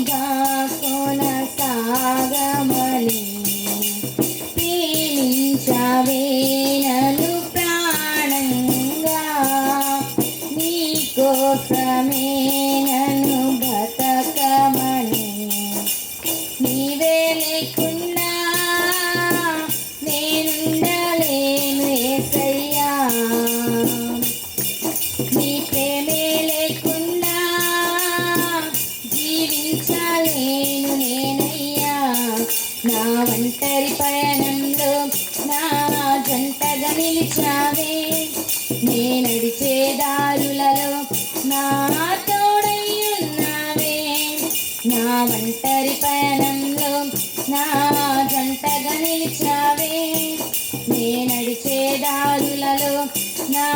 got జంటగా నిలిచావే? నేనడిచే దారులలో నా తోడై ఉన్నావే. నా ఒంటరి పయనంలో నా జంటగా నిలిచావే. నేనడిచే దారులలో నా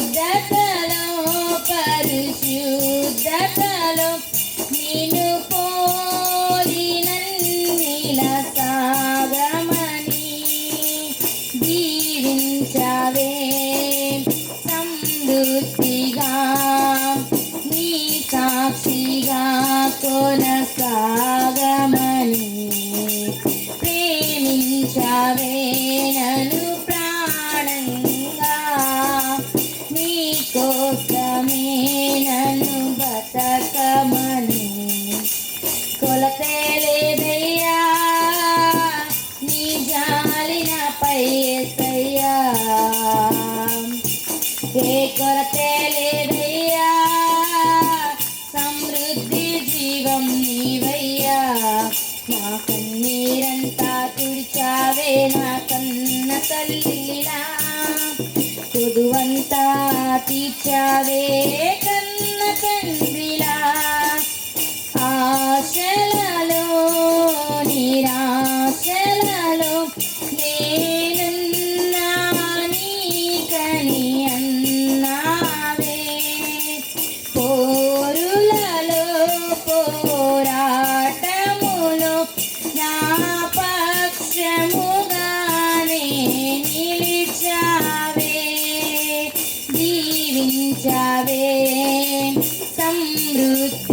శుద్ధతలో పరిశుద్ధతలో నిన్ను పోలినన్నిల సాగమని దీవించవే. సమృద్ధిగా నీ సాక్షిగా కొనసా జీవం నీవయ్యా. నా కన్నీరంతా తుడిచావే నా కన్న తల్లినా. కొదువంతా తీర్చావే కన్న కన్న పోరాటములో నా పక్షముగానే నిలిచావే దీవించావే సమృద్ధి